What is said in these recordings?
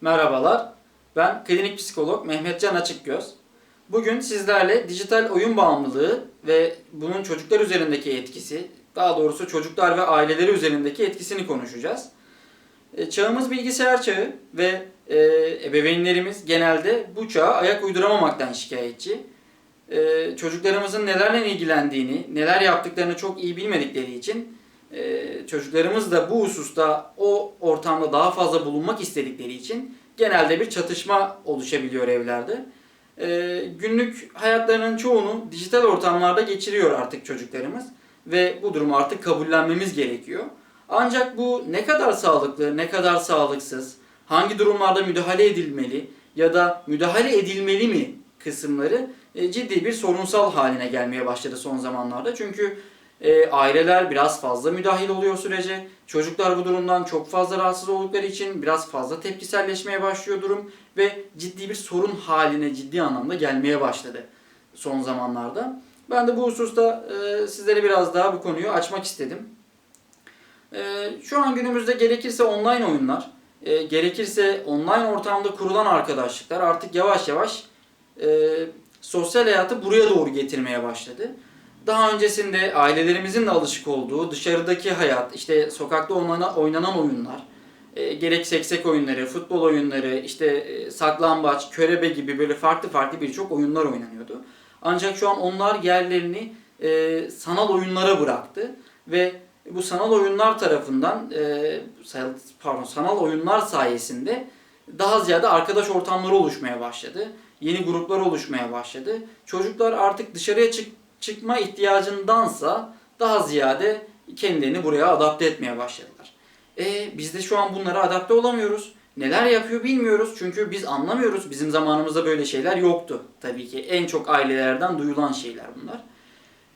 Merhabalar, ben klinik psikolog Mehmetcan Açıkgöz. Bugün sizlerle dijital oyun bağımlılığı ve bunun çocuklar üzerindeki etkisi, daha doğrusu çocuklar ve aileleri üzerindeki etkisini konuşacağız. E, Çağımız bilgisayar çağı ve e, ebeveynlerimiz genelde bu çağa ayak uyduramamaktan şikayetçi. E, çocuklarımızın nelerle ilgilendiğini, neler yaptıklarını çok iyi bilmedikleri için e, çocuklarımız da bu hususta o ortamda daha fazla bulunmak istedikleri için genelde bir çatışma oluşabiliyor evlerde. E, günlük hayatlarının çoğunu dijital ortamlarda geçiriyor artık çocuklarımız ve bu durumu artık kabullenmemiz gerekiyor. Ancak bu ne kadar sağlıklı, ne kadar sağlıksız, hangi durumlarda müdahale edilmeli ya da müdahale edilmeli mi kısımları e, ciddi bir sorunsal haline gelmeye başladı son zamanlarda. Çünkü e, aileler biraz fazla müdahil oluyor sürece. Çocuklar bu durumdan çok fazla rahatsız oldukları için biraz fazla tepkiselleşmeye başlıyor durum ve ciddi bir sorun haline ciddi anlamda gelmeye başladı son zamanlarda. Ben de bu hususta e, sizlere biraz daha bu konuyu açmak istedim. E, şu an günümüzde gerekirse online oyunlar, e, gerekirse online ortamda kurulan arkadaşlıklar artık yavaş yavaş e, sosyal hayatı buraya doğru getirmeye başladı. Daha öncesinde ailelerimizin de alışık olduğu dışarıdaki hayat, işte sokakta oynanan, oynanan oyunlar, e, gerek seksek oyunları, futbol oyunları, işte e, saklambaç, körebe gibi böyle farklı farklı birçok oyunlar oynanıyordu. Ancak şu an onlar yerlerini e, sanal oyunlara bıraktı ve bu sanal oyunlar tarafından, e, pardon sanal oyunlar sayesinde daha ziyade arkadaş ortamları oluşmaya başladı. Yeni gruplar oluşmaya başladı. Çocuklar artık dışarıya çık çıkma ihtiyacındansa daha ziyade kendilerini buraya adapte etmeye başladılar. E biz de şu an bunlara adapte olamıyoruz. Neler yapıyor bilmiyoruz çünkü biz anlamıyoruz. Bizim zamanımızda böyle şeyler yoktu. Tabii ki en çok ailelerden duyulan şeyler bunlar.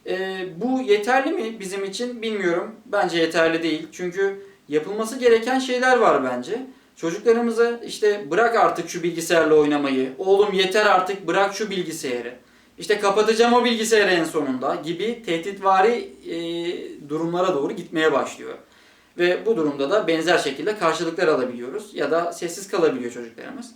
E, bu yeterli mi bizim için bilmiyorum. Bence yeterli değil. Çünkü yapılması gereken şeyler var bence. Çocuklarımıza işte bırak artık şu bilgisayarla oynamayı. Oğlum yeter artık bırak şu bilgisayarı. İşte kapatacağım o bilgisayarı en sonunda gibi tehditvari e, durumlara doğru gitmeye başlıyor. Ve bu durumda da benzer şekilde karşılıklar alabiliyoruz ya da sessiz kalabiliyor çocuklarımız.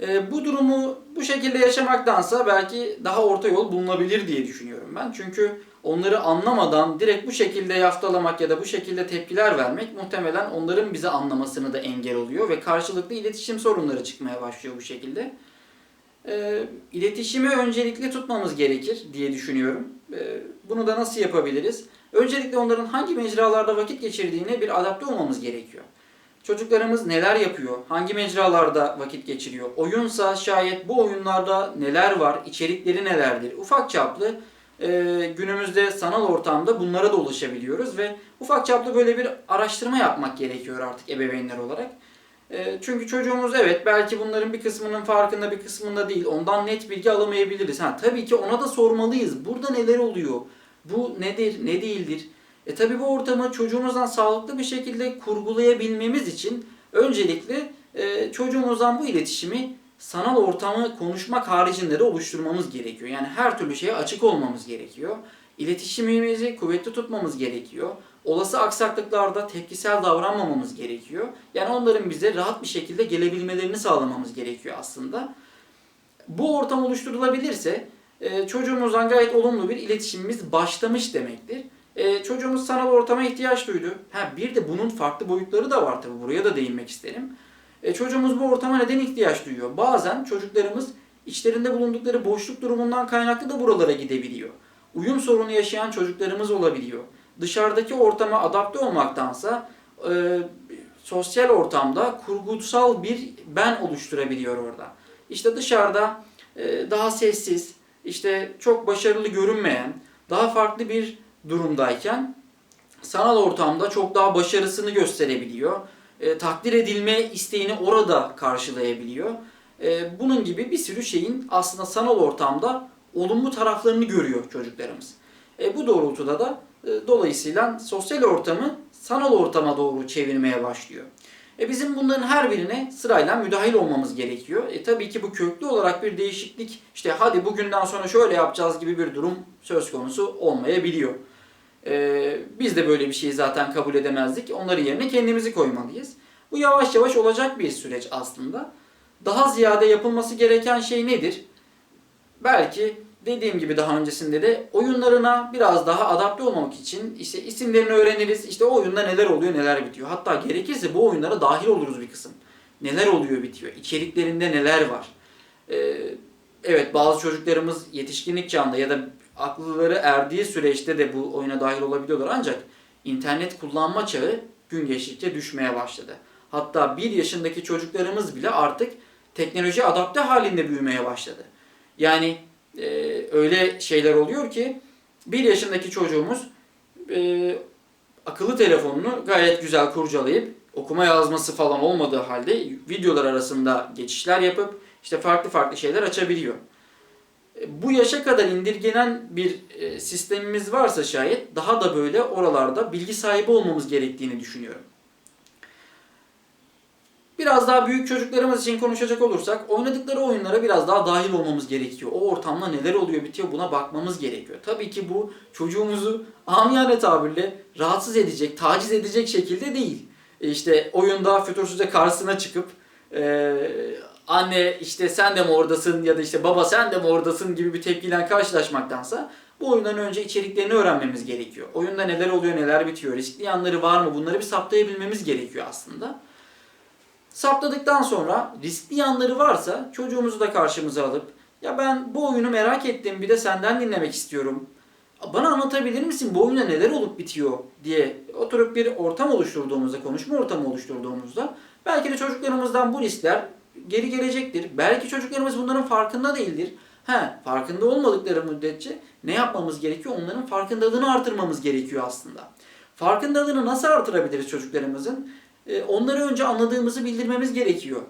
E, bu durumu bu şekilde yaşamaktansa belki daha orta yol bulunabilir diye düşünüyorum ben. Çünkü onları anlamadan direkt bu şekilde yaftalamak ya da bu şekilde tepkiler vermek muhtemelen onların bizi anlamasını da engel oluyor ve karşılıklı iletişim sorunları çıkmaya başlıyor bu şekilde. E, iletişimi öncelikli tutmamız gerekir diye düşünüyorum. E, bunu da nasıl yapabiliriz? Öncelikle onların hangi mecralarda vakit geçirdiğine bir adapte olmamız gerekiyor. Çocuklarımız neler yapıyor? Hangi mecralarda vakit geçiriyor? Oyunsa şayet bu oyunlarda neler var? içerikleri nelerdir? Ufak çaplı e, günümüzde sanal ortamda bunlara da ulaşabiliyoruz ve ufak çaplı böyle bir araştırma yapmak gerekiyor artık ebeveynler olarak. E, çünkü çocuğumuz evet belki bunların bir kısmının farkında bir kısmında değil. Ondan net bilgi alamayabiliriz. Ha, tabii ki ona da sormalıyız. Burada neler oluyor? Bu nedir, ne değildir? E tabii bu ortamı çocuğumuzdan sağlıklı bir şekilde kurgulayabilmemiz için öncelikle e, çocuğumuzdan bu iletişimi sanal ortamı konuşmak haricinde de oluşturmamız gerekiyor. Yani her türlü şeye açık olmamız gerekiyor. İletişimimizi kuvvetli tutmamız gerekiyor. Olası aksaklıklarda tepkisel davranmamamız gerekiyor. Yani onların bize rahat bir şekilde gelebilmelerini sağlamamız gerekiyor aslında. Bu ortam oluşturulabilirse e, çocuğumuzdan gayet olumlu bir iletişimimiz başlamış demektir. E, çocuğumuz sanal ortama ihtiyaç duydu. Ha, bir de bunun farklı boyutları da var tabii. Buraya da değinmek isterim. E, çocuğumuz bu ortama neden ihtiyaç duyuyor? Bazen çocuklarımız içlerinde bulundukları boşluk durumundan kaynaklı da buralara gidebiliyor. Uyum sorunu yaşayan çocuklarımız olabiliyor. Dışarıdaki ortama adapte olmaktansa e, sosyal ortamda kurgusal bir ben oluşturabiliyor orada. İşte dışarıda e, daha sessiz, işte çok başarılı görünmeyen, daha farklı bir durumdayken sanal ortamda çok daha başarısını gösterebiliyor. E, takdir edilme isteğini orada karşılayabiliyor. E, bunun gibi bir sürü şeyin aslında sanal ortamda olumlu taraflarını görüyor çocuklarımız. E, bu doğrultuda da dolayısıyla sosyal ortamı sanal ortama doğru çevirmeye başlıyor. E bizim bunların her birine sırayla müdahil olmamız gerekiyor. E tabii ki bu köklü olarak bir değişiklik işte hadi bugünden sonra şöyle yapacağız gibi bir durum söz konusu olmayabiliyor. E, biz de böyle bir şeyi zaten kabul edemezdik. Onların yerine kendimizi koymalıyız. Bu yavaş yavaş olacak bir süreç aslında. Daha ziyade yapılması gereken şey nedir? Belki dediğim gibi daha öncesinde de oyunlarına biraz daha adapte olmak için işte isimlerini öğreniriz. İşte o oyunda neler oluyor, neler bitiyor. Hatta gerekirse bu oyunlara dahil oluruz bir kısım. Neler oluyor, bitiyor. İçeriklerinde neler var. Ee, evet bazı çocuklarımız yetişkinlik çağında ya da akılları erdiği süreçte de bu oyuna dahil olabiliyorlar. Ancak internet kullanma çağı gün geçtikçe düşmeye başladı. Hatta bir yaşındaki çocuklarımız bile artık teknoloji adapte halinde büyümeye başladı. Yani e, öyle şeyler oluyor ki bir yaşındaki çocuğumuz e, akıllı telefonunu gayet güzel kurcalayıp okuma yazması falan olmadığı halde videolar arasında geçişler yapıp işte farklı farklı şeyler açabiliyor. E, Bu yaşa kadar indirgenen bir e, sistemimiz varsa şayet daha da böyle oralarda bilgi sahibi olmamız gerektiğini düşünüyorum. Biraz daha büyük çocuklarımız için konuşacak olursak oynadıkları oyunlara biraz daha dahil olmamız gerekiyor. O ortamda neler oluyor bitiyor buna bakmamız gerekiyor. Tabii ki bu çocuğumuzu amiyane tabirle rahatsız edecek, taciz edecek şekilde değil. E İşte oyunda fütursuzca karşısına çıkıp e, anne işte sen de mi oradasın ya da işte baba sen de mi oradasın gibi bir tepkiyle karşılaşmaktansa bu oyundan önce içeriklerini öğrenmemiz gerekiyor. Oyunda neler oluyor, neler bitiyor, riskli yanları var mı bunları bir saptayabilmemiz gerekiyor aslında. Saptadıktan sonra riskli yanları varsa çocuğumuzu da karşımıza alıp ya ben bu oyunu merak ettim bir de senden dinlemek istiyorum. Bana anlatabilir misin bu oyunda neler olup bitiyor diye oturup bir ortam oluşturduğumuzda, konuşma ortamı oluşturduğumuzda belki de çocuklarımızdan bu riskler geri gelecektir. Belki çocuklarımız bunların farkında değildir. He, farkında olmadıkları müddetçe ne yapmamız gerekiyor? Onların farkındalığını artırmamız gerekiyor aslında. Farkındalığını nasıl artırabiliriz çocuklarımızın? Ee, onları önce anladığımızı bildirmemiz gerekiyor.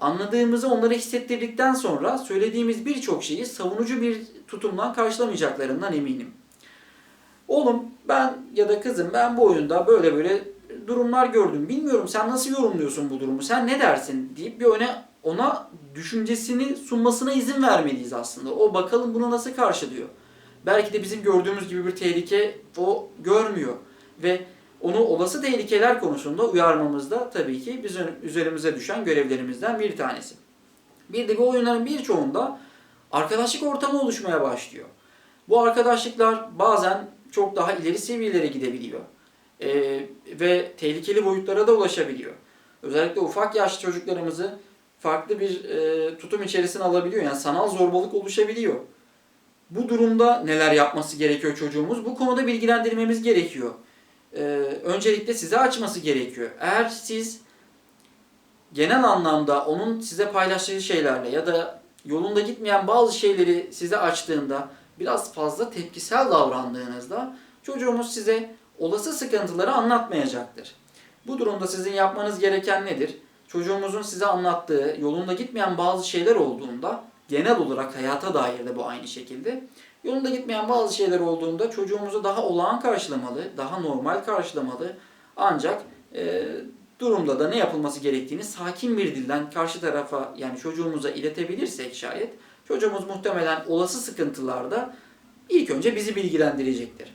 Anladığımızı onlara hissettirdikten sonra söylediğimiz birçok şeyi savunucu bir tutumdan karşılamayacaklarından eminim. Oğlum ben ya da kızım ben bu oyunda böyle böyle durumlar gördüm. Bilmiyorum sen nasıl yorumluyorsun bu durumu? Sen ne dersin deyip bir öne ona düşüncesini sunmasına izin vermeliyiz aslında. O bakalım bunu nasıl karşılıyor. Belki de bizim gördüğümüz gibi bir tehlike o görmüyor ve onu olası tehlikeler konusunda uyarmamız da tabii ki bizim üzerimize düşen görevlerimizden bir tanesi. Bir de bu oyunların birçoğunda arkadaşlık ortamı oluşmaya başlıyor. Bu arkadaşlıklar bazen çok daha ileri seviyelere gidebiliyor. Ee, ve tehlikeli boyutlara da ulaşabiliyor. Özellikle ufak yaşlı çocuklarımızı farklı bir e, tutum içerisine alabiliyor. Yani sanal zorbalık oluşabiliyor. Bu durumda neler yapması gerekiyor çocuğumuz? Bu konuda bilgilendirmemiz gerekiyor. Ee, öncelikle size açması gerekiyor. Eğer siz genel anlamda onun size paylaştığı şeylerle ya da yolunda gitmeyen bazı şeyleri size açtığında biraz fazla tepkisel davrandığınızda çocuğumuz size olası sıkıntıları anlatmayacaktır. Bu durumda sizin yapmanız gereken nedir? Çocuğumuzun size anlattığı yolunda gitmeyen bazı şeyler olduğunda genel olarak hayata dair de bu aynı şekilde Yolunda gitmeyen bazı şeyler olduğunda çocuğumuzu daha olağan karşılamalı, daha normal karşılamalı. Ancak e, durumda da ne yapılması gerektiğini sakin bir dilden karşı tarafa yani çocuğumuza iletebilirsek şayet çocuğumuz muhtemelen olası sıkıntılarda ilk önce bizi bilgilendirecektir.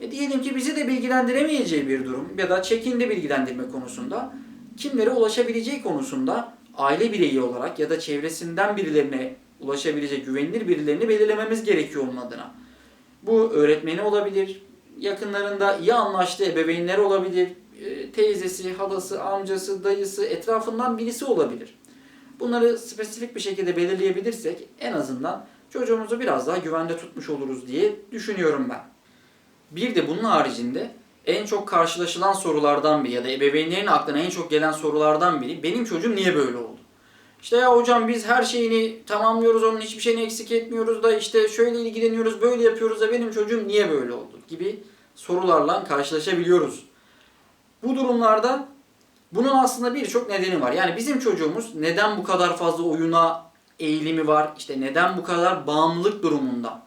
E diyelim ki bizi de bilgilendiremeyeceği bir durum ya da çekindi bilgilendirme konusunda kimlere ulaşabileceği konusunda aile bireyi olarak ya da çevresinden birilerine ulaşabilecek güvenilir birilerini belirlememiz gerekiyor onun adına. Bu öğretmeni olabilir, yakınlarında iyi anlaştığı ebeveynler olabilir, e, teyzesi, halası, amcası, dayısı, etrafından birisi olabilir. Bunları spesifik bir şekilde belirleyebilirsek en azından çocuğumuzu biraz daha güvende tutmuş oluruz diye düşünüyorum ben. Bir de bunun haricinde en çok karşılaşılan sorulardan biri ya da ebeveynlerin aklına en çok gelen sorulardan biri benim çocuğum niye böyle oldu? İşte ya hocam biz her şeyini tamamlıyoruz, onun hiçbir şeyini eksik etmiyoruz da işte şöyle ilgileniyoruz, böyle yapıyoruz da benim çocuğum niye böyle oldu gibi sorularla karşılaşabiliyoruz. Bu durumlarda bunun aslında birçok nedeni var. Yani bizim çocuğumuz neden bu kadar fazla oyuna eğilimi var, işte neden bu kadar bağımlılık durumunda?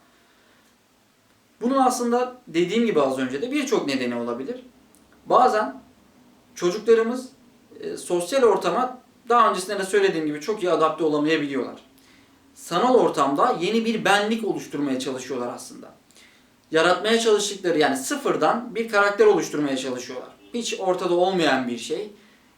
Bunun aslında dediğim gibi az önce de birçok nedeni olabilir. Bazen çocuklarımız e, sosyal ortama daha öncesinde de söylediğim gibi çok iyi adapte olamayabiliyorlar. Sanal ortamda yeni bir benlik oluşturmaya çalışıyorlar aslında. Yaratmaya çalıştıkları yani sıfırdan bir karakter oluşturmaya çalışıyorlar. Hiç ortada olmayan bir şey.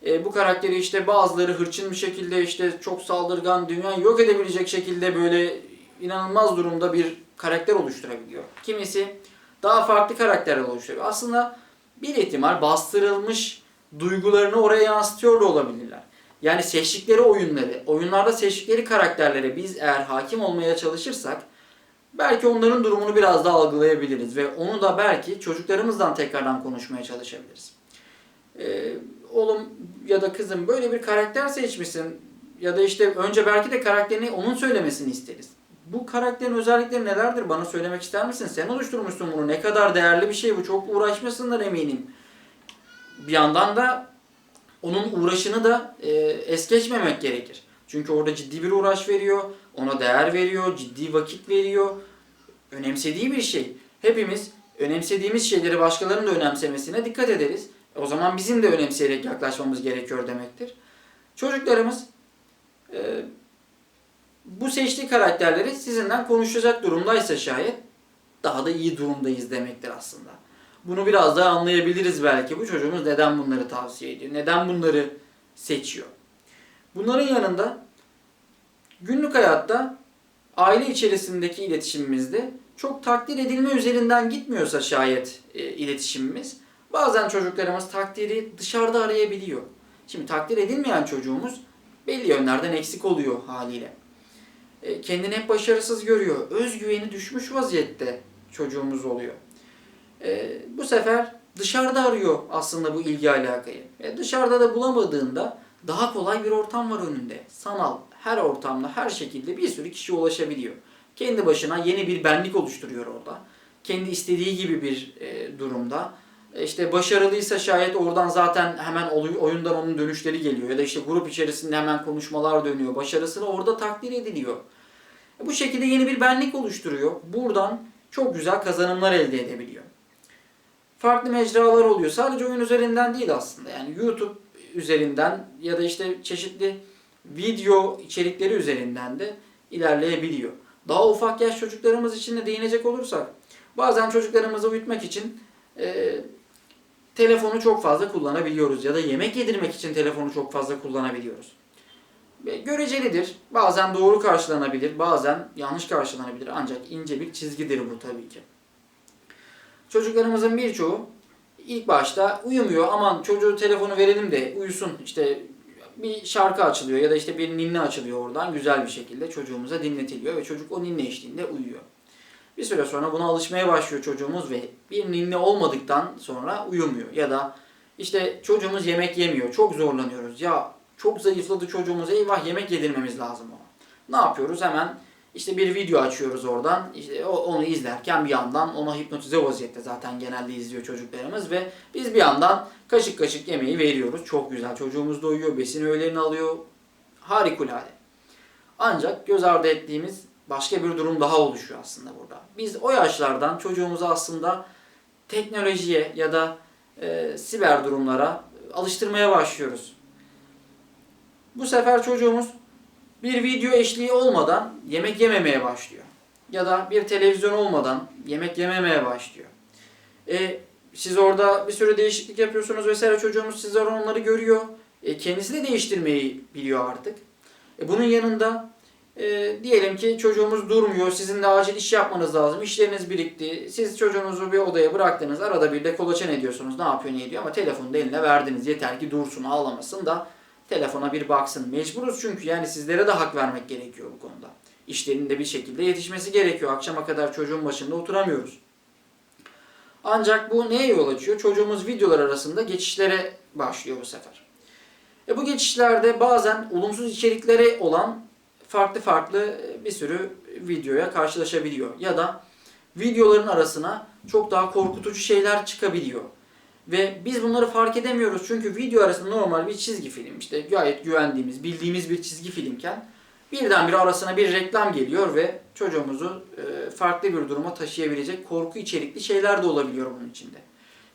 e, bu karakteri işte bazıları hırçın bir şekilde işte çok saldırgan, dünyayı yok edebilecek şekilde böyle inanılmaz durumda bir karakter oluşturabiliyor. Kimisi daha farklı karakterler oluşturuyor. Aslında bir ihtimal bastırılmış duygularını oraya yansıtıyor da olabilirler. Yani seçtikleri oyunları, oyunlarda seçtikleri karakterlere biz eğer hakim olmaya çalışırsak belki onların durumunu biraz daha algılayabiliriz ve onu da belki çocuklarımızdan tekrardan konuşmaya çalışabiliriz. Ee, oğlum ya da kızım böyle bir karakter seçmişsin ya da işte önce belki de karakterini onun söylemesini isteriz. Bu karakterin özellikleri nelerdir? Bana söylemek ister misin? Sen oluşturmuşsun bunu. Ne kadar değerli bir şey bu. Çok uğraşmasınlar eminim. Bir yandan da onun uğraşını da e, es geçmemek gerekir. Çünkü orada ciddi bir uğraş veriyor, ona değer veriyor, ciddi vakit veriyor. Önemsediği bir şey. Hepimiz önemsediğimiz şeyleri başkalarının da önemsemesine dikkat ederiz. O zaman bizim de önemseyerek yaklaşmamız gerekiyor demektir. Çocuklarımız e, bu seçtiği karakterleri sizinden konuşacak durumdaysa şayet daha da iyi durumdayız demektir aslında. Bunu biraz daha anlayabiliriz belki. Bu çocuğumuz neden bunları tavsiye ediyor? Neden bunları seçiyor? Bunların yanında günlük hayatta aile içerisindeki iletişimimizde çok takdir edilme üzerinden gitmiyorsa şayet e, iletişimimiz bazen çocuklarımız takdiri dışarıda arayabiliyor. Şimdi takdir edilmeyen çocuğumuz belli yönlerden eksik oluyor haliyle. E, kendini hep başarısız görüyor. Özgüveni düşmüş vaziyette çocuğumuz oluyor. E, bu sefer dışarıda arıyor aslında bu ilgi alakayı. E, dışarıda da bulamadığında daha kolay bir ortam var önünde. Sanal, her ortamda, her şekilde bir sürü kişi ulaşabiliyor. Kendi başına yeni bir benlik oluşturuyor orada. Kendi istediği gibi bir e, durumda. E, işte başarılıysa şayet oradan zaten hemen oy- oyundan onun dönüşleri geliyor. Ya da işte grup içerisinde hemen konuşmalar dönüyor. Başarısını orada takdir ediliyor. E, bu şekilde yeni bir benlik oluşturuyor. Buradan çok güzel kazanımlar elde edebiliyor. Farklı mecralar oluyor. Sadece oyun üzerinden değil aslında. Yani YouTube üzerinden ya da işte çeşitli video içerikleri üzerinden de ilerleyebiliyor. Daha ufak yaş çocuklarımız için de değinecek olursak bazen çocuklarımızı uyutmak için e, telefonu çok fazla kullanabiliyoruz ya da yemek yedirmek için telefonu çok fazla kullanabiliyoruz. Görecelidir. Bazen doğru karşılanabilir, bazen yanlış karşılanabilir. Ancak ince bir çizgidir bu tabii ki. Çocuklarımızın birçoğu ilk başta uyumuyor. Aman çocuğu telefonu verelim de uyusun. İşte bir şarkı açılıyor ya da işte bir ninni açılıyor oradan güzel bir şekilde çocuğumuza dinletiliyor ve çocuk o ninni eşliğinde uyuyor. Bir süre sonra buna alışmaya başlıyor çocuğumuz ve bir ninni olmadıktan sonra uyumuyor. Ya da işte çocuğumuz yemek yemiyor. Çok zorlanıyoruz. Ya çok zayıfladı çocuğumuz. Eyvah yemek yedirmemiz lazım ona. Ne yapıyoruz? Hemen işte bir video açıyoruz oradan. İşte onu izlerken bir yandan ona hipnotize vaziyette zaten genelde izliyor çocuklarımız ve biz bir yandan kaşık kaşık yemeği veriyoruz. Çok güzel. Çocuğumuz da uyuyor, besin öğelerini alıyor. Harikulade. Ancak göz ardı ettiğimiz başka bir durum daha oluşuyor aslında burada. Biz o yaşlardan çocuğumuzu aslında teknolojiye ya da e, siber durumlara alıştırmaya başlıyoruz. Bu sefer çocuğumuz bir video eşliği olmadan yemek yememeye başlıyor. Ya da bir televizyon olmadan yemek yememeye başlıyor. E, siz orada bir sürü değişiklik yapıyorsunuz vesaire çocuğumuz sizler onları görüyor. E, kendisi de değiştirmeyi biliyor artık. E, bunun yanında e, diyelim ki çocuğumuz durmuyor. Sizin de acil iş yapmanız lazım. İşleriniz birikti. Siz çocuğunuzu bir odaya bıraktınız. Arada bir de kolaçan ediyorsunuz. Ne yapıyor ne ediyor ama telefonu da eline verdiniz. Yeter ki dursun ağlamasın da telefona bir baksın. Mecburuz çünkü yani sizlere de hak vermek gerekiyor bu konuda. İşlerinin de bir şekilde yetişmesi gerekiyor. Akşama kadar çocuğun başında oturamıyoruz. Ancak bu neye yol açıyor? Çocuğumuz videolar arasında geçişlere başlıyor bu sefer. E bu geçişlerde bazen olumsuz içerikleri olan farklı farklı bir sürü videoya karşılaşabiliyor. Ya da videoların arasına çok daha korkutucu şeyler çıkabiliyor. Ve biz bunları fark edemiyoruz çünkü video arasında normal bir çizgi film işte gayet güvendiğimiz, bildiğimiz bir çizgi filmken birdenbire arasına bir reklam geliyor ve çocuğumuzu e, farklı bir duruma taşıyabilecek korku içerikli şeyler de olabiliyor bunun içinde.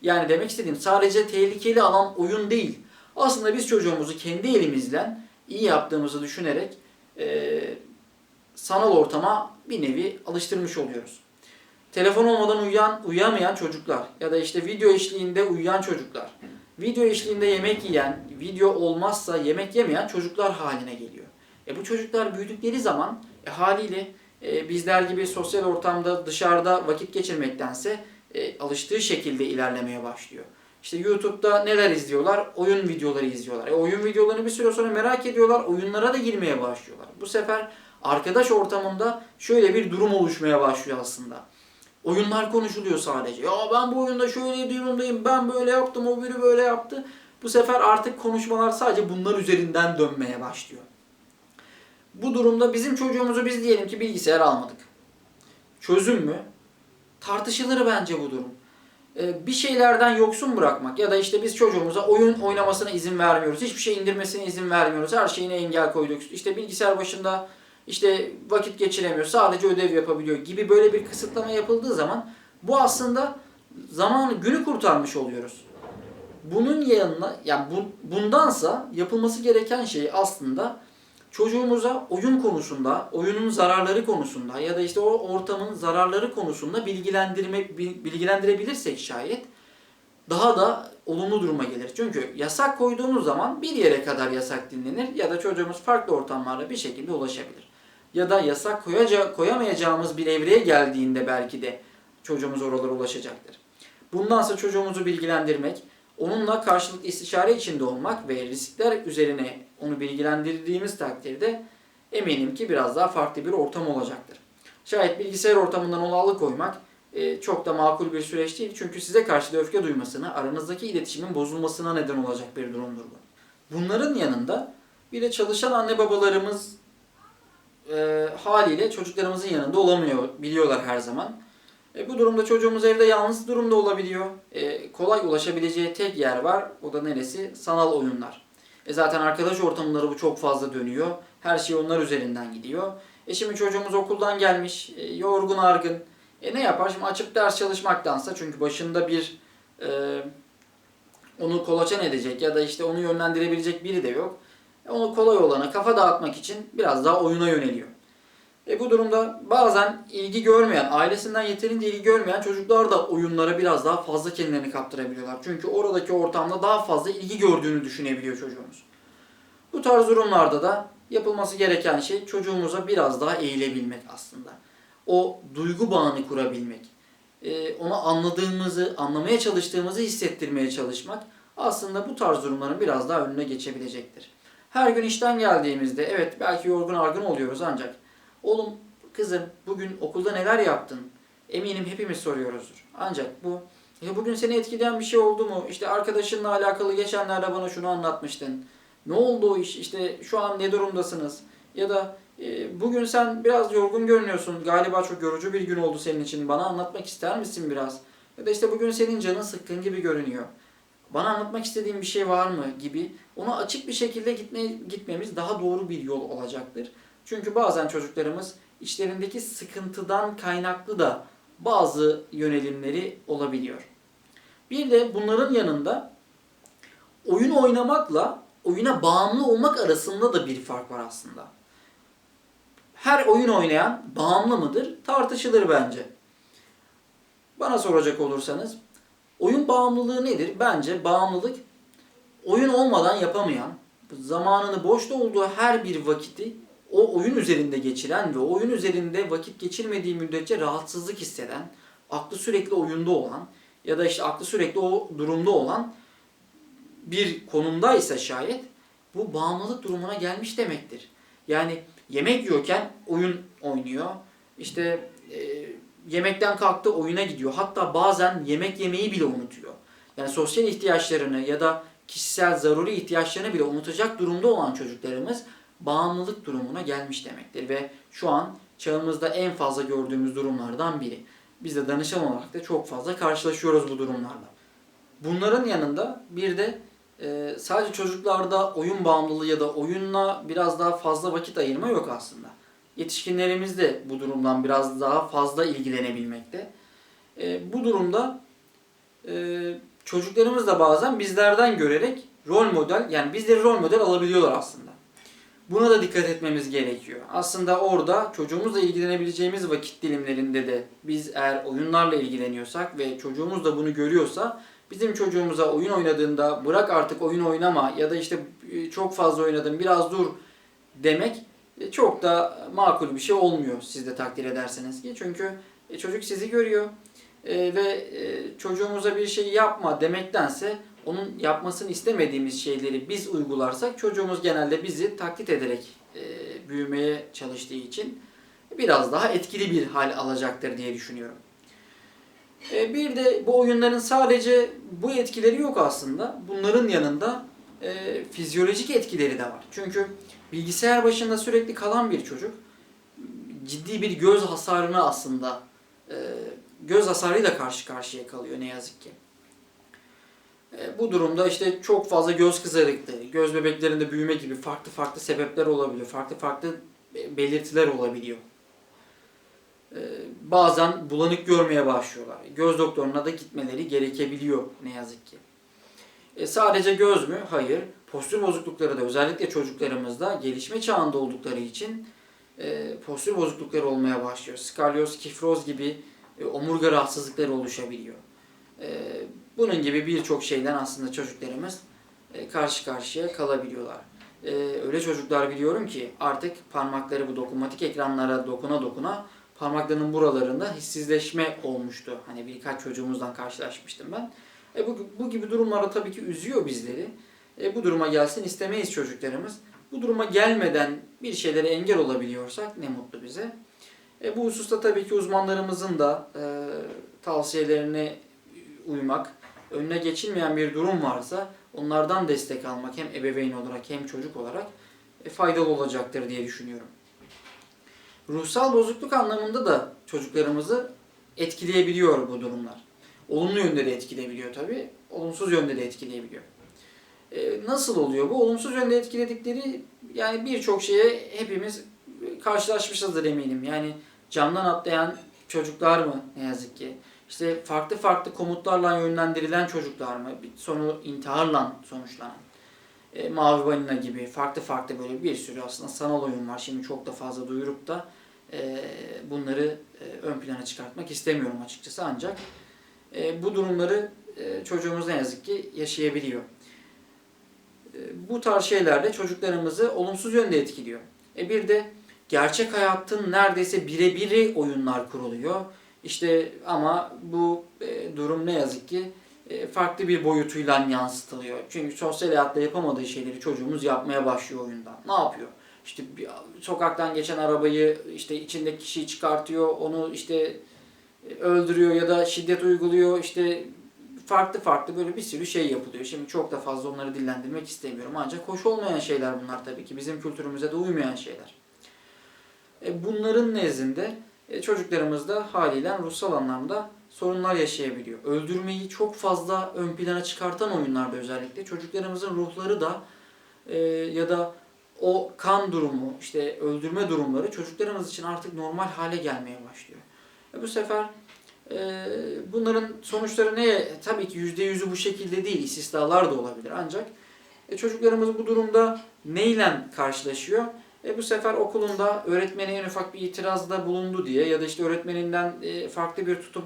Yani demek istediğim sadece tehlikeli alan oyun değil. Aslında biz çocuğumuzu kendi elimizle iyi yaptığımızı düşünerek e, sanal ortama bir nevi alıştırmış oluyoruz. Telefon olmadan uyuyan, uyuyamayan çocuklar ya da işte video eşliğinde uyuyan çocuklar video eşliğinde yemek yiyen, video olmazsa yemek yemeyen çocuklar haline geliyor. E bu çocuklar büyüdükleri zaman e, haliyle e, bizler gibi sosyal ortamda dışarıda vakit geçirmektense e, alıştığı şekilde ilerlemeye başlıyor. İşte YouTube'da neler izliyorlar? Oyun videoları izliyorlar. E, oyun videolarını bir süre sonra merak ediyorlar. Oyunlara da girmeye başlıyorlar. Bu sefer arkadaş ortamında şöyle bir durum oluşmaya başlıyor aslında. Oyunlar konuşuluyor sadece. Ya ben bu oyunda şöyle durumdayım, ben böyle yaptım, o biri böyle yaptı. Bu sefer artık konuşmalar sadece bunlar üzerinden dönmeye başlıyor. Bu durumda bizim çocuğumuzu biz diyelim ki bilgisayar almadık. Çözüm mü? Tartışılır bence bu durum. Ee, bir şeylerden yoksun bırakmak ya da işte biz çocuğumuza oyun oynamasına izin vermiyoruz. Hiçbir şey indirmesine izin vermiyoruz. Her şeyine engel koyduk. İşte bilgisayar başında işte vakit geçiremiyor. Sadece ödev yapabiliyor gibi böyle bir kısıtlama yapıldığı zaman bu aslında zamanı günü kurtarmış oluyoruz. Bunun yanına yani bu, bundansa yapılması gereken şey aslında çocuğumuza oyun konusunda, oyunun zararları konusunda ya da işte o ortamın zararları konusunda bilgilendirme bil- bilgilendirebilirsek şayet daha da olumlu duruma gelir. Çünkü yasak koyduğumuz zaman bir yere kadar yasak dinlenir ya da çocuğumuz farklı ortamlarla bir şekilde ulaşabilir. Ya da yasak koyaca, koyamayacağımız bir evreye geldiğinde belki de çocuğumuz oralara ulaşacaktır. Bundansa çocuğumuzu bilgilendirmek, onunla karşılıklı istişare içinde olmak ve riskler üzerine onu bilgilendirdiğimiz takdirde eminim ki biraz daha farklı bir ortam olacaktır. Şayet bilgisayar ortamından onu alıkoymak e, çok da makul bir süreç değil. Çünkü size karşı da öfke duymasına, aranızdaki iletişimin bozulmasına neden olacak bir durumdur bu. Bunların yanında bir de çalışan anne babalarımız e, haliyle çocuklarımızın yanında olamıyor, biliyorlar her zaman. E, bu durumda çocuğumuz evde yalnız durumda olabiliyor. E, kolay ulaşabileceği tek yer var. O da neresi? Sanal oyunlar. E, zaten arkadaş ortamları bu çok fazla dönüyor. Her şey onlar üzerinden gidiyor. E şimdi çocuğumuz okuldan gelmiş, e, yorgun argın. E ne yapar? Şimdi açıp ders çalışmaktansa çünkü başında bir e, onu kolaçan edecek ya da işte onu yönlendirebilecek biri de yok. Onu kolay olana kafa dağıtmak için biraz daha oyuna yöneliyor. E bu durumda bazen ilgi görmeyen, ailesinden yeterince ilgi görmeyen çocuklar da oyunlara biraz daha fazla kendilerini kaptırabiliyorlar. Çünkü oradaki ortamda daha fazla ilgi gördüğünü düşünebiliyor çocuğumuz. Bu tarz durumlarda da yapılması gereken şey çocuğumuza biraz daha eğilebilmek aslında. O duygu bağını kurabilmek. E, onu anladığımızı, anlamaya çalıştığımızı hissettirmeye çalışmak aslında bu tarz durumların biraz daha önüne geçebilecektir. Her gün işten geldiğimizde evet belki yorgun argın oluyoruz ancak Oğlum, kızım bugün okulda neler yaptın? Eminim hepimiz soruyoruzdur. Ancak bu ya bugün seni etkileyen bir şey oldu mu? İşte arkadaşınla alakalı geçenlerde bana şunu anlatmıştın. Ne oldu o iş? İşte şu an ne durumdasınız? Ya da e, bugün sen biraz yorgun görünüyorsun. Galiba çok yorucu bir gün oldu senin için. Bana anlatmak ister misin biraz? Ya da işte bugün senin canın sıkkın gibi görünüyor. Bana anlatmak istediğin bir şey var mı gibi ona açık bir şekilde gitme, gitmemiz daha doğru bir yol olacaktır. Çünkü bazen çocuklarımız içlerindeki sıkıntıdan kaynaklı da bazı yönelimleri olabiliyor. Bir de bunların yanında oyun oynamakla oyuna bağımlı olmak arasında da bir fark var aslında. Her oyun oynayan bağımlı mıdır? Tartışılır bence. Bana soracak olursanız oyun bağımlılığı nedir? Bence bağımlılık oyun olmadan yapamayan, zamanını boşta olduğu her bir vakiti o oyun üzerinde geçiren ve oyun üzerinde vakit geçirmediği müddetçe rahatsızlık hisseden, aklı sürekli oyunda olan ya da işte aklı sürekli o durumda olan bir konumdaysa şayet bu bağımlılık durumuna gelmiş demektir. Yani yemek yiyorken oyun oynuyor. İşte e, yemekten kalktı oyuna gidiyor. Hatta bazen yemek yemeyi bile unutuyor. Yani sosyal ihtiyaçlarını ya da kişisel zaruri ihtiyaçlarını bile unutacak durumda olan çocuklarımız bağımlılık durumuna gelmiş demektir ve şu an çağımızda en fazla gördüğümüz durumlardan biri. Biz de danışan olarak da çok fazla karşılaşıyoruz bu durumlarla. Bunların yanında bir de e, sadece çocuklarda oyun bağımlılığı ya da oyunla biraz daha fazla vakit ayırma yok aslında. Yetişkinlerimiz de bu durumdan biraz daha fazla ilgilenebilmekte. E, bu durumda e, çocuklarımız da bazen bizlerden görerek rol model yani bizleri rol model alabiliyorlar aslında. Buna da dikkat etmemiz gerekiyor. Aslında orada çocuğumuzla ilgilenebileceğimiz vakit dilimlerinde de biz eğer oyunlarla ilgileniyorsak ve çocuğumuz da bunu görüyorsa bizim çocuğumuza oyun oynadığında bırak artık oyun oynama ya da işte çok fazla oynadın biraz dur demek çok da makul bir şey olmuyor siz de takdir ederseniz ki. Çünkü e, çocuk sizi görüyor e, ve e, çocuğumuza bir şey yapma demektense onun yapmasını istemediğimiz şeyleri biz uygularsak çocuğumuz genelde bizi taklit ederek e, büyümeye çalıştığı için biraz daha etkili bir hal alacaktır diye düşünüyorum. E, bir de bu oyunların sadece bu etkileri yok aslında. Bunların yanında e, fizyolojik etkileri de var. Çünkü bilgisayar başında sürekli kalan bir çocuk ciddi bir göz hasarına aslında e, göz hasarıyla karşı karşıya kalıyor ne yazık ki. E, bu durumda işte çok fazla göz kızarıklığı, göz bebeklerinde büyüme gibi farklı farklı sebepler olabiliyor. Farklı farklı e, belirtiler olabiliyor. Bazen bulanık görmeye başlıyorlar. Göz doktoruna da gitmeleri gerekebiliyor ne yazık ki. Sadece göz mü? Hayır. Postür bozuklukları da özellikle çocuklarımızda gelişme çağında oldukları için e, postür bozuklukları olmaya başlıyor. Skalyoz, kifroz gibi e, omurga rahatsızlıkları oluşabiliyor. E, bunun gibi birçok şeyden aslında çocuklarımız e, karşı karşıya kalabiliyorlar. E, öyle çocuklar biliyorum ki artık parmakları bu dokunmatik ekranlara dokuna dokuna parmaklarının buralarında hissizleşme olmuştu. Hani birkaç çocuğumuzdan karşılaşmıştım ben. E, bu, bu gibi durumlara tabii ki üzüyor bizleri. E, bu duruma gelsin istemeyiz çocuklarımız. Bu duruma gelmeden bir şeylere engel olabiliyorsak ne mutlu bize. E, bu hususta tabii ki uzmanlarımızın da e, tavsiyelerine uymak, önüne geçilmeyen bir durum varsa onlardan destek almak hem ebeveyn olarak hem çocuk olarak e, faydalı olacaktır diye düşünüyorum. Ruhsal bozukluk anlamında da çocuklarımızı etkileyebiliyor bu durumlar. Olumlu yönde de etkileyebiliyor tabii, olumsuz yönde de etkileyebiliyor. E, nasıl oluyor bu? Olumsuz yönde etkiledikleri yani birçok şeye hepimiz karşılaşmışızdır eminim. Yani camdan atlayan çocuklar mı ne yazık ki? İşte farklı farklı komutlarla yönlendirilen çocuklar mı? Sonu intiharla sonuçlanan. E, Mavi Balina gibi farklı farklı böyle bir sürü aslında sanal oyun var. Şimdi çok da fazla duyurup da e, bunları e, ön plana çıkartmak istemiyorum açıkçası ancak e, bu durumları e, çocuğumuz ne yazık ki yaşayabiliyor. E, bu tarz şeylerle çocuklarımızı olumsuz yönde etkiliyor. E bir de gerçek hayatın neredeyse birebiri oyunlar kuruluyor. İşte ama bu e, durum ne yazık ki e, farklı bir boyutuyla yansıtılıyor. Çünkü sosyal hayatta yapamadığı şeyleri çocuğumuz yapmaya başlıyor oyundan. Ne yapıyor? İşte bir, sokaktan geçen arabayı işte içindeki kişiyi çıkartıyor, onu işte e, öldürüyor ya da şiddet uyguluyor. İşte farklı farklı böyle bir sürü şey yapılıyor. Şimdi çok da fazla onları dillendirmek istemiyorum. Ancak hoş olmayan şeyler bunlar tabii ki. Bizim kültürümüze de uymayan şeyler. E, bunların nezdinde e, çocuklarımız da haliyle ruhsal anlamda sorunlar yaşayabiliyor. Öldürmeyi çok fazla ön plana çıkartan oyunlarda özellikle çocuklarımızın ruhları da e, ya da o kan durumu, işte öldürme durumları çocuklarımız için artık normal hale gelmeye başlıyor. Bu sefer bunların sonuçları ne? Tabii ki yüzde yüzü bu şekilde değil, istisnalar da olabilir. Ancak e, çocuklarımız bu durumda neyle karşılaşıyor? E bu sefer okulunda öğretmene en ufak bir itirazda bulundu diye ya da işte öğretmeninden e, farklı bir tutum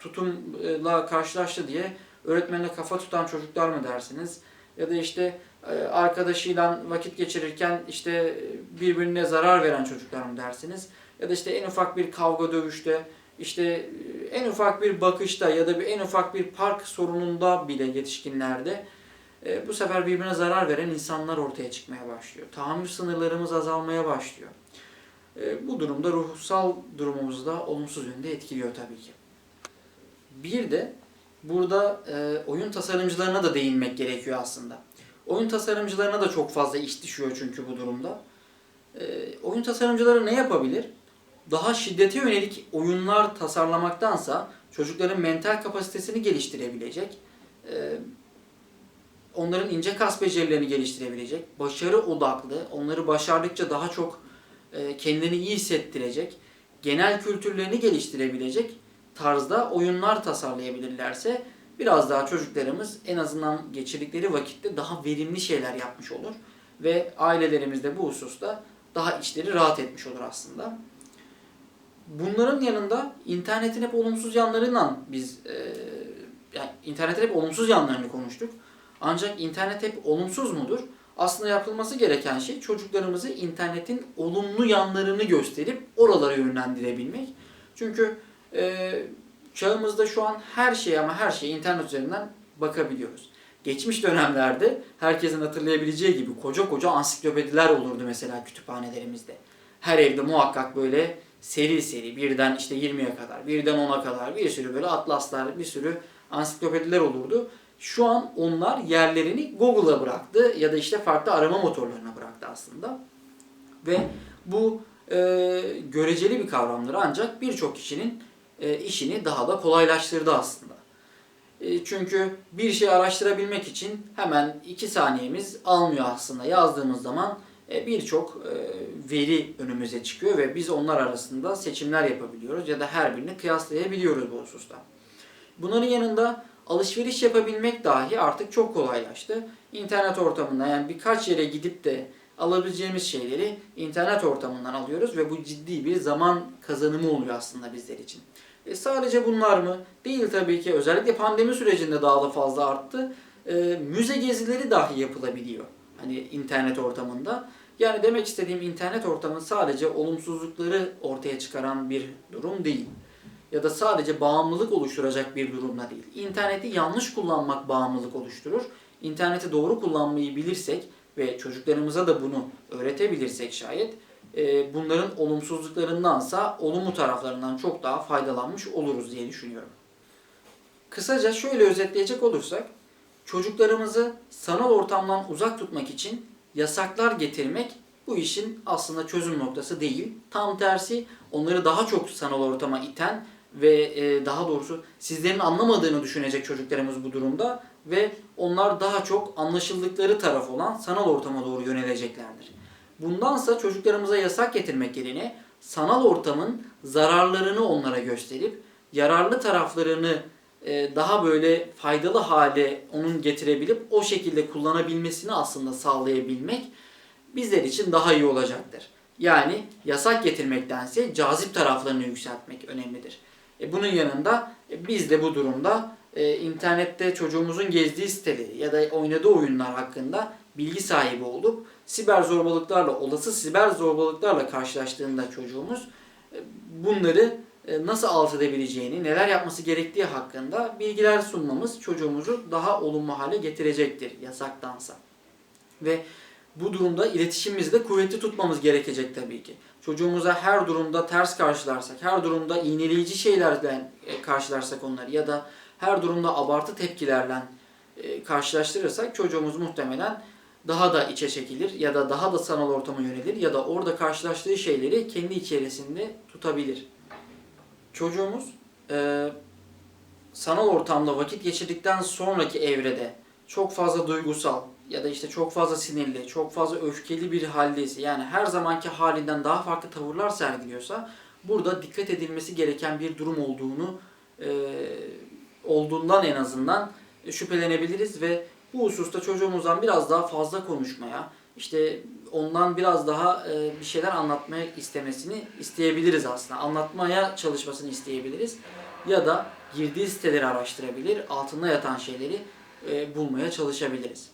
tutumla karşılaştı diye öğretmenine kafa tutan çocuklar mı dersiniz? Ya da işte e, arkadaşıyla vakit geçirirken işte birbirine zarar veren çocuklar mı dersiniz? Ya da işte en ufak bir kavga dövüşte, işte e, en ufak bir bakışta ya da bir en ufak bir park sorununda bile yetişkinlerde e, bu sefer birbirine zarar veren insanlar ortaya çıkmaya başlıyor. Tahammül sınırlarımız azalmaya başlıyor. E, bu durumda ruhsal durumumuzu da olumsuz yönde etkiliyor tabii ki. Bir de burada oyun tasarımcılarına da değinmek gerekiyor aslında. Oyun tasarımcılarına da çok fazla iş düşüyor çünkü bu durumda. Oyun tasarımcıları ne yapabilir? Daha şiddete yönelik oyunlar tasarlamaktansa çocukların mental kapasitesini geliştirebilecek, e, onların ince kas becerilerini geliştirebilecek, başarı odaklı, onları başardıkça daha çok e, kendini iyi hissettirecek, genel kültürlerini geliştirebilecek tarzda oyunlar tasarlayabilirlerse biraz daha çocuklarımız en azından geçirdikleri vakitte daha verimli şeyler yapmış olur ve ailelerimiz de bu hususta daha içleri rahat etmiş olur aslında. Bunların yanında internetin hep olumsuz yanlarından biz e, yani internet hep olumsuz yanlarını konuştuk. Ancak internet hep olumsuz mudur? Aslında yapılması gereken şey çocuklarımızı internetin olumlu yanlarını gösterip oralara yönlendirebilmek. Çünkü e, çağımızda şu an her şeye ama her şeye internet üzerinden bakabiliyoruz. Geçmiş dönemlerde herkesin hatırlayabileceği gibi koca koca ansiklopediler olurdu mesela kütüphanelerimizde. Her evde muhakkak böyle seri seri birden işte 20'ye kadar, birden 10'a kadar bir sürü böyle atlaslar, bir sürü ansiklopediler olurdu. Şu an onlar yerlerini Google'a bıraktı ya da işte farklı arama motorlarına bıraktı aslında. Ve bu e, göreceli bir kavramdır ancak birçok kişinin e, işini daha da kolaylaştırdı aslında. E, çünkü bir şey araştırabilmek için hemen 2 saniyemiz almıyor aslında. Yazdığımız zaman birçok e, veri önümüze çıkıyor ve biz onlar arasında seçimler yapabiliyoruz ya da her birini kıyaslayabiliyoruz bu hususta. Bunların yanında alışveriş yapabilmek dahi artık çok kolaylaştı. İnternet ortamında yani birkaç yere gidip de alabileceğimiz şeyleri internet ortamından alıyoruz ve bu ciddi bir zaman kazanımı oluyor aslında bizler için. E sadece bunlar mı? Değil tabii ki. Özellikle pandemi sürecinde daha da fazla arttı. E, müze gezileri dahi yapılabiliyor. Hani internet ortamında. Yani demek istediğim internet ortamı sadece olumsuzlukları ortaya çıkaran bir durum değil. Ya da sadece bağımlılık oluşturacak bir durumda değil. İnterneti yanlış kullanmak bağımlılık oluşturur. İnterneti doğru kullanmayı bilirsek ve çocuklarımıza da bunu öğretebilirsek şayet e, bunların olumsuzluklarındansa olumlu taraflarından çok daha faydalanmış oluruz diye düşünüyorum. Kısaca şöyle özetleyecek olursak, çocuklarımızı sanal ortamdan uzak tutmak için yasaklar getirmek bu işin aslında çözüm noktası değil. Tam tersi onları daha çok sanal ortama iten ve e, daha doğrusu sizlerin anlamadığını düşünecek çocuklarımız bu durumda ve onlar daha çok anlaşıldıkları taraf olan sanal ortama doğru yöneleceklerdir. Bundansa çocuklarımıza yasak getirmek yerine sanal ortamın zararlarını onlara gösterip yararlı taraflarını daha böyle faydalı hale onun getirebilip o şekilde kullanabilmesini aslında sağlayabilmek bizler için daha iyi olacaktır. Yani yasak getirmektense cazip taraflarını yükseltmek önemlidir. E, bunun yanında e, biz de bu durumda e, internette çocuğumuzun gezdiği siteleri ya da oynadığı oyunlar hakkında bilgi sahibi olup siber zorbalıklarla, olası siber zorbalıklarla karşılaştığında çocuğumuz e, bunları e, nasıl alt edebileceğini, neler yapması gerektiği hakkında bilgiler sunmamız çocuğumuzu daha olumlu hale getirecektir yasaktansa. Ve bu durumda iletişimimizi de kuvvetli tutmamız gerekecek tabii ki. Çocuğumuza her durumda ters karşılarsak, her durumda iğneleyici şeylerden e, karşılarsak onları ya da her durumda abartı tepkilerle e, karşılaştırırsak çocuğumuz muhtemelen daha da içe çekilir ya da daha da sanal ortama yönelir ya da orada karşılaştığı şeyleri kendi içerisinde tutabilir. Çocuğumuz e, sanal ortamda vakit geçirdikten sonraki evrede çok fazla duygusal ya da işte çok fazla sinirli, çok fazla öfkeli bir haldeyse yani her zamanki halinden daha farklı tavırlar sergiliyorsa burada dikkat edilmesi gereken bir durum olduğunu e, olduğundan en azından şüphelenebiliriz ve bu hususta çocuğumuzdan biraz daha fazla konuşmaya, işte ondan biraz daha e, bir şeyler anlatmaya istemesini isteyebiliriz aslında. Anlatmaya çalışmasını isteyebiliriz. Ya da girdiği siteleri araştırabilir, altında yatan şeyleri e, bulmaya çalışabiliriz.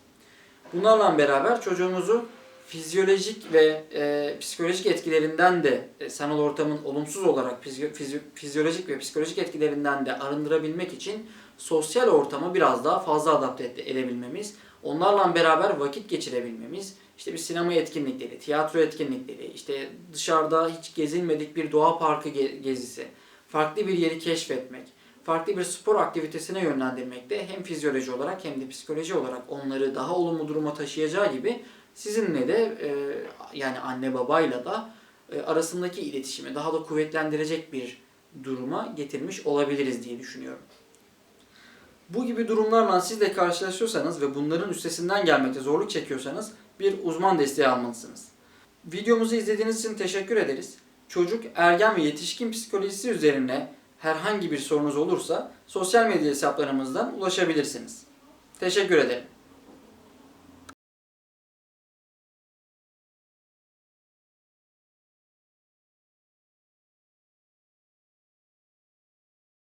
Bunlarla beraber çocuğumuzu fizyolojik ve e, psikolojik etkilerinden de e, sanal ortamın olumsuz olarak fizyo, fizyo, fizyolojik ve psikolojik etkilerinden de arındırabilmek için sosyal ortama biraz daha fazla adapte ede- edebilmemiz, onlarla beraber vakit geçirebilmemiz, işte bir sinema etkinlikleri, tiyatro etkinlikleri, işte dışarıda hiç gezilmedik bir doğa parkı ge- gezisi, farklı bir yeri keşfetmek, farklı bir spor aktivitesine yönlendirmekte hem fizyoloji olarak hem de psikoloji olarak onları daha olumlu duruma taşıyacağı gibi sizinle de e, yani anne babayla da e, arasındaki iletişimi daha da kuvvetlendirecek bir duruma getirmiş olabiliriz diye düşünüyorum. Bu gibi durumlarla siz de karşılaşıyorsanız ve bunların üstesinden gelmekte zorluk çekiyorsanız bir uzman desteği almalısınız. Videomuzu izlediğiniz için teşekkür ederiz. Çocuk, ergen ve yetişkin psikolojisi üzerine herhangi bir sorunuz olursa sosyal medya hesaplarımızdan ulaşabilirsiniz. Teşekkür ederim.